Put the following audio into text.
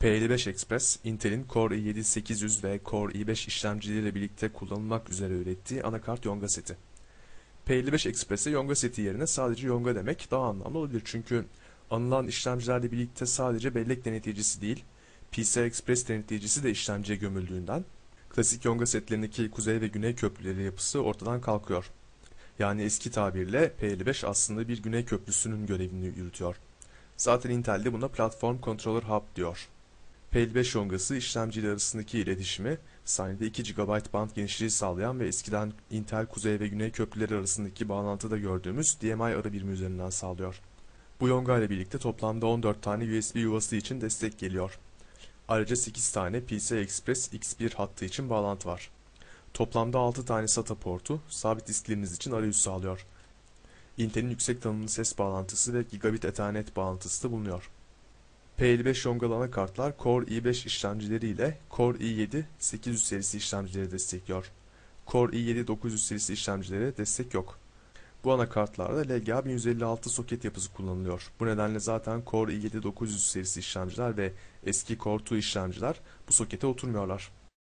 P55 Express, Intel'in Core i7-800 ve Core i5 işlemcileriyle birlikte kullanılmak üzere ürettiği anakart yonga seti. P55 Express'e yonga seti yerine sadece yonga demek daha anlamlı olabilir çünkü anılan işlemcilerle birlikte sadece bellek denetleyicisi değil, PCI Express denetleyicisi de işlemciye gömüldüğünden klasik yonga setlerindeki kuzey ve güney köprüleri yapısı ortadan kalkıyor. Yani eski tabirle P55 aslında bir güney köprüsünün görevini yürütüyor. Zaten Intel de buna Platform Controller Hub diyor. P55 yongası işlemciler arasındaki iletişimi saniyede 2 GB band genişliği sağlayan ve eskiden Intel kuzey ve güney köprüleri arasındaki bağlantıda gördüğümüz DMI arı birimi üzerinden sağlıyor. Bu yonga ile birlikte toplamda 14 tane USB yuvası için destek geliyor. Ayrıca 8 tane PCI Express X1 hattı için bağlantı var. Toplamda 6 tane SATA portu sabit diskleriniz için arayüz sağlıyor. Intel'in yüksek tanımlı ses bağlantısı ve gigabit ethernet bağlantısı da bulunuyor. P55 yongalı anakartlar Core i5 işlemcileri ile Core i7 800 serisi işlemcileri destekliyor. Core i7 900 serisi işlemcilere destek yok. Bu anakartlarda LGA 1156 soket yapısı kullanılıyor. Bu nedenle zaten Core i7 900 serisi işlemciler ve eski Core 2 işlemciler bu sokete oturmuyorlar.